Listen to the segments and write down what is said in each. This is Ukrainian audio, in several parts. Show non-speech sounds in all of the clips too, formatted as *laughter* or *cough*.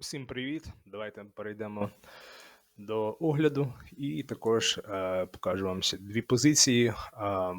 Усім привіт! Давайте перейдемо до огляду і також е, покажу вам ще дві позиції е,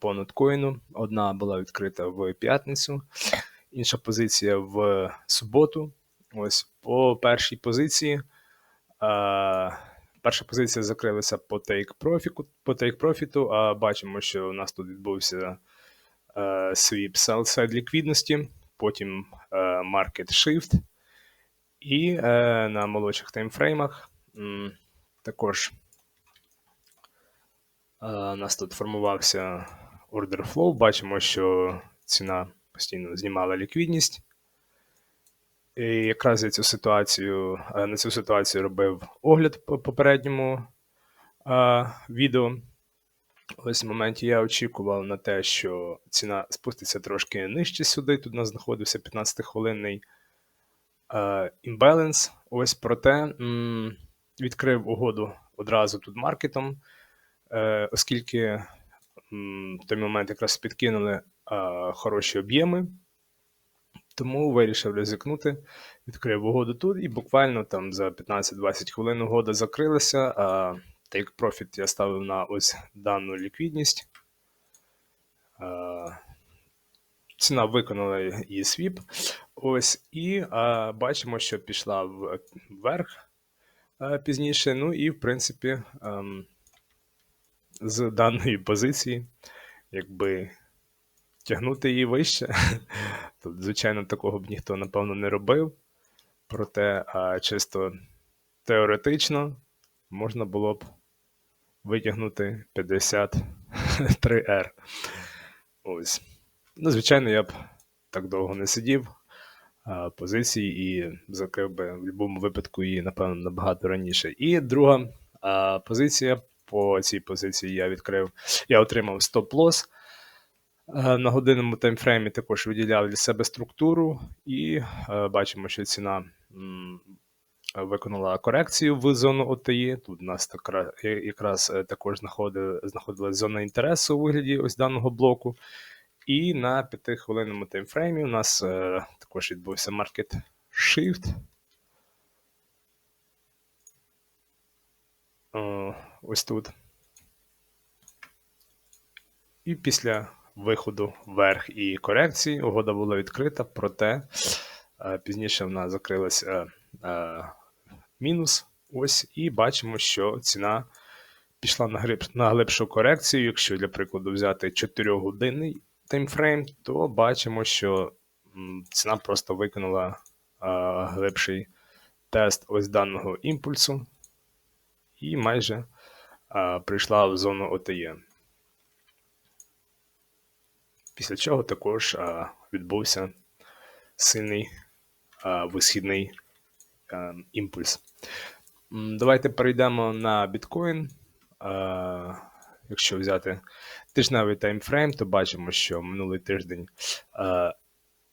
по ноткоїну. Одна була відкрита в п'ятницю, інша позиція в суботу. Ось по першій позиції. Е, перша позиція закрилася по take profit, по take profit, а бачимо, що у нас тут відбувся е, свіп sell-side ліквідності, потім е, market shift. І е, на молодших таймфреймах м, також е, у нас тут формувався order flow. Бачимо, що ціна постійно знімала ліквідність. І якраз я цю ситуацію, е, на цю ситуацію робив огляд по попередньому е, відео. Ось в моменті я очікував на те, що ціна спуститься трошки нижче сюди. Тут у нас знаходився 15-хвилинний імбаланс. Ось проте відкрив угоду одразу тут маркетом, е, оскільки в той момент якраз підкинули е, хороші об'єми. Тому вирішив ризикнути, відкрив угоду тут, і буквально там за 15-20 хвилин угода закрилася. А take profit я ставив на ось дану ліквідність. Ціна виконала її свіп. Ось, і а, бачимо, що пішла вверх а, пізніше. Ну і, в принципі, а, ем, з даної позиції, якби тягнути її вище. *laughs* Тут, звичайно, такого б ніхто, напевно, не робив. Проте, а, чисто теоретично можна було б витягнути 53R. Ось. Ну, звичайно, я б так довго не сидів позиції і закрив би в будь-якому випадку її, напевно, набагато раніше. І друга позиція. По цій позиції я відкрив, я отримав стоп-лосс. На годинному таймфреймі також виділяв для себе структуру, і бачимо, що ціна виконала корекцію в зону ОТІ. Тут у нас якраз е, також знаходилася зона інтересу у вигляді ось даного блоку. І на 5-хвилинному таймфреймі у нас е, також відбувся market shift. О, ось тут. І після виходу вверх і корекції угода була відкрита, проте е, пізніше вона закрилася е, е, мінус. Ось, і бачимо, що ціна пішла на глибшу корекцію. Якщо, для прикладу, взяти 4-годинний таймфрейм, то бачимо, що ціна просто виконала а, глибший тест ось даного імпульсу і майже а, прийшла в зону ОТЄ. Після чого також а, відбувся сильний а, висхідний а, імпульс. Давайте перейдемо на біткоін. Якщо взяти тижневий таймфрейм, то бачимо, що минулий тиждень е,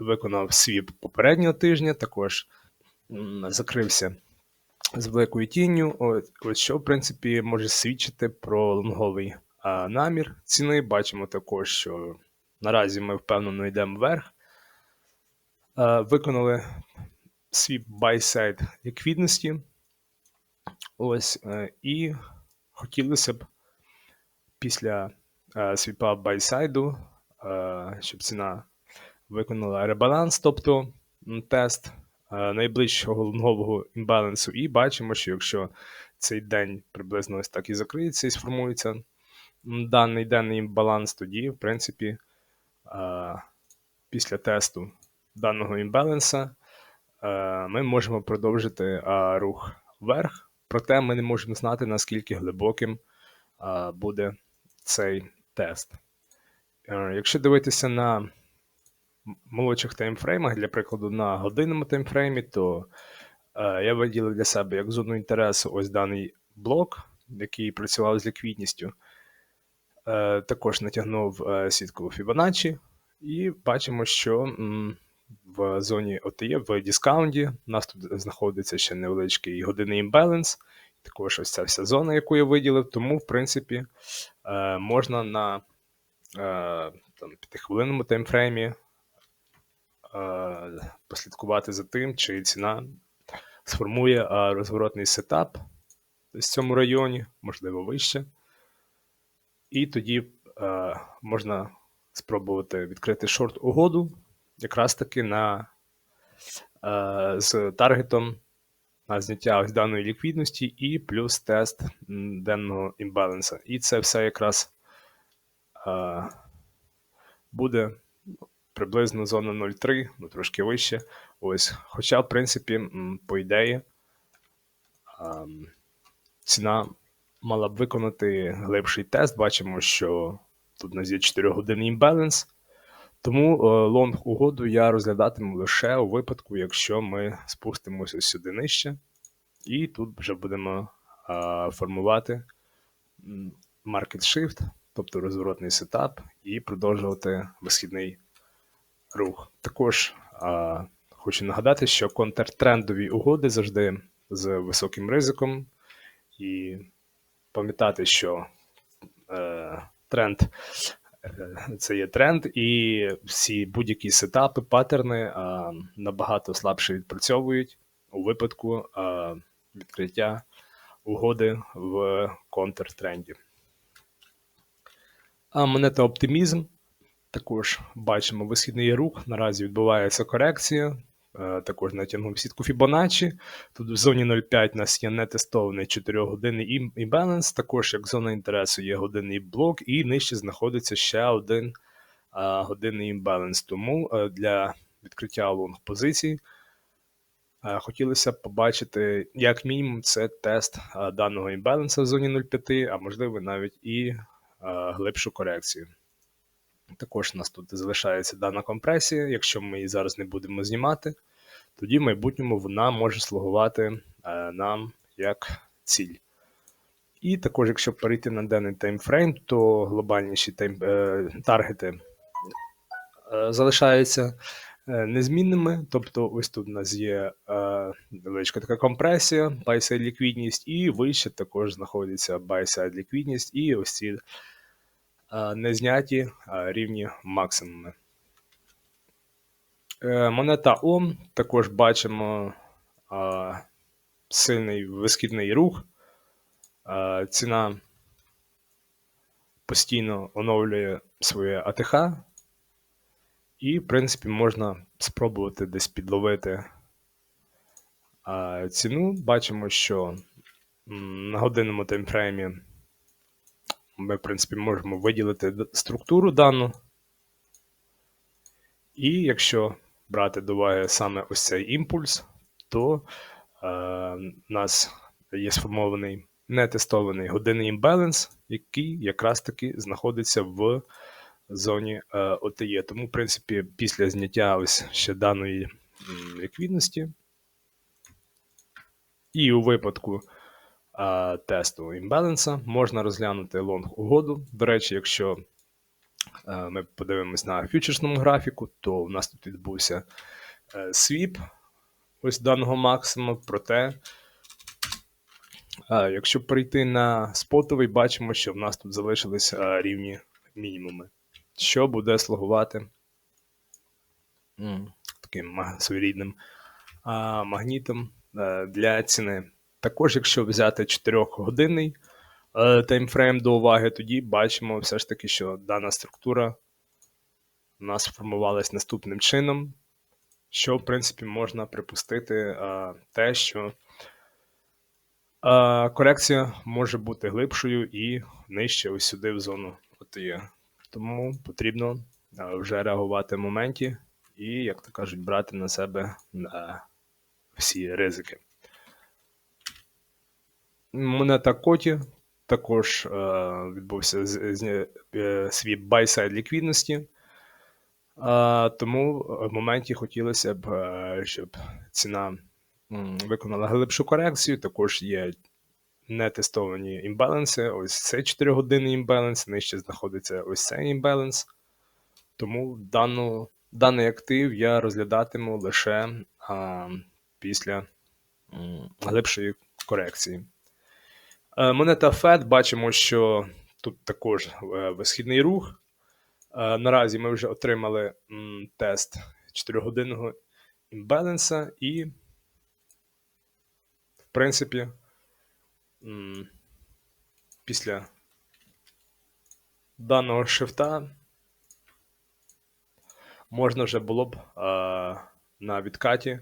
виконав свіп попереднього тижня, також закрився з великою тінню. От, от що, в принципі, може свідчити про лонговий е, намір ціни. Бачимо також, що наразі ми впевнено йдемо вверх. Е, виконали свіп buy-side ліквідності. Ось, е, і хотілося б після е, свіпа байсайду, е, щоб ціна виконала ребаланс, тобто тест е, найближчого лонгового імбалансу, і бачимо, що якщо цей день приблизно ось так і закриється і сформується даний денний імбаланс, тоді, в принципі, після тесту даного імбаланса ми можемо продовжити рух вверх, проте ми не можемо знати, наскільки глибоким буде цей тест. Е, якщо дивитися на молодших таймфреймах, для прикладу, на годинному таймфреймі, то е, я виділив для себе як зону інтересу ось даний блок, який працював з ліквідністю. Е, також натягнув сітку Fibonacci, і бачимо, що в зоні OTE, в дискаунті, у нас тут знаходиться ще невеличкий годинний імбаланс. Також ось ця вся зона, яку я виділив, тому, в принципі, е, можна на е, там, 5-хвилинному таймфреймі е, послідкувати за тим, чи ціна сформує розворотний сетап в цьому районі, можливо, вище. І тоді можна спробувати відкрити шорт угоду якраз таки на, з таргетом на зняття ось даної ліквідності і плюс тест денного імбаланса. І це все якраз е, буде приблизно зона 0,3, ну трошки вище. Ось. Хоча, в принципі, по ідеї, ем, ціна мала б виконати глибший тест. Бачимо, що тут у нас є 4 години імбаланс. Тому е, лонг угоду я розглядатиму лише у випадку, якщо ми спустимося сюди нижче, і тут вже будемо е, формувати market shift, тобто розворотний сетап, і продовжувати висхідний рух. Також е, хочу нагадати, що контртрендові угоди завжди з високим ризиком, і пам'ятати, що тренд це є тренд, і всі будь-які сетапи, паттерни а, набагато слабше відпрацьовують у випадку а, відкриття угоди в контртренді. А монета оптимізм. Також бачимо висхідний рух. Наразі відбувається корекція. Е, Також натягнув сітку Fibonacci. Тут в зоні 0,5 у нас є нетестований 4 годинний імбаланс. Також як зона інтересу є годинний блок, і нижче знаходиться ще один а, годинний імбаланс. Тому е, для відкриття лонг позицій е, хотілося б побачити, як мінімум, це тест а, даного імбаланса в зоні 0,5, а можливо навіть і а, глибшу корекцію. Також у нас тут залишається дана компресія. Якщо ми її зараз не будемо знімати, тоді в майбутньому вона може слугувати е, нам як ціль. І також, якщо перейти на даний таймфрейм, то глобальніші тайм, е, таргети е, залишаються е, незмінними. Тобто, ось тут у нас є е, невеличка така компресія, buy-side ліквідність, і вище також знаходиться buy-side ліквідність, і ось ці не зняті е, рівні максимуми. Е, Монета ОМ також бачимо сильний висхідний рух. А, ціна постійно оновлює своє АТХ, і, в принципі, можна спробувати десь підловити ціну. Бачимо, що на годинному таймфреймі ми, в принципі, можемо виділити структуру дану. І якщо брати до уваги саме ось цей імпульс, то е, у нас є сформований нетестований годинний імбаланс, який якраз таки знаходиться в зоні е, ОТЄ. Тому, в принципі, після зняття ось ще даної ліквідності, і у випадку тесту імбаланса можна розглянути лонг угоду. До речі, якщо ми подивимось на фьючерсному графіку, то у нас тут відбувся е, свіп ось даного максимуму. Проте, якщо перейти на спотовий, бачимо, що в нас тут залишились рівні мінімуми, що буде слугувати таким своєрідним магнітом е, для ціни. Також, якщо взяти 4-годинний е, таймфрейм до уваги, тоді бачимо все ж таки, що дана структура у нас сформувалась наступним чином, що, в принципі, можна припустити е, те, що е, корекція може бути глибшою і нижче ось сюди в зону ОТЄ. Тому потрібно е, вже реагувати в моменті і, як то кажуть, брати на себе е, всі ризики. Монета Коті також е, відбувся е, свій buy-side ліквідності. Тому в моменті хотілося б, е, щоб ціна виконала глибшу корекцію. Також є нетестовані імбаланси. Ось цей 4-годинний імбаланс, нижче знаходиться ось цей імбаланс. Тому дану, даний актив я розглядатиму лише а, після глибшої корекції. Е, Монета FED бачимо, що тут також е, висхідний рух. Е, Наразі ми вже отримали тест 4-годинного імбаланса, і в принципі, після даного шифта можна вже було б на відкаті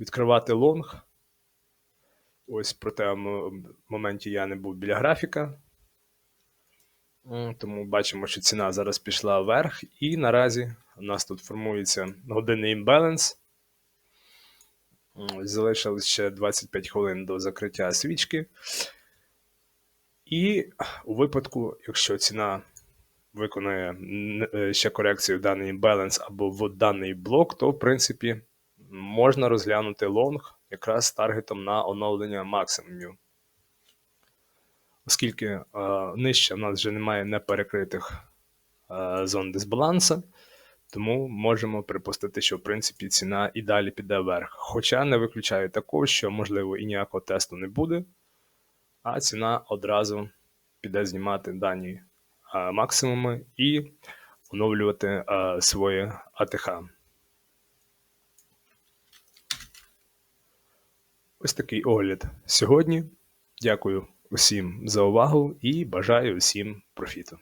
відкривати лонг. Ось проте в моменті я не був біля графіка. Тому бачимо, що ціна зараз пішла вверх, і наразі у нас тут формується годинний імбаланс. Залишилось ще 25 хвилин до закриття свічки. І у випадку, якщо ціна виконає н- е, ще корекцію в даний імбаланс або в даний блок, то в принципі можна розглянути лонг якраз таргетом на оновлення максимумів. Оскільки е, нижче в нас вже немає неперекритих е, зон дисбалансу, тому можемо припустити, що в принципі ціна і далі піде вверх. Хоча не виключаю такого, що можливо і ніякого тесту не буде, а ціна одразу піде знімати дані е, максимуми і оновлювати е, своє АТХ. Ось такий огляд сьогодні. Дякую усім за увагу і бажаю усім профіту.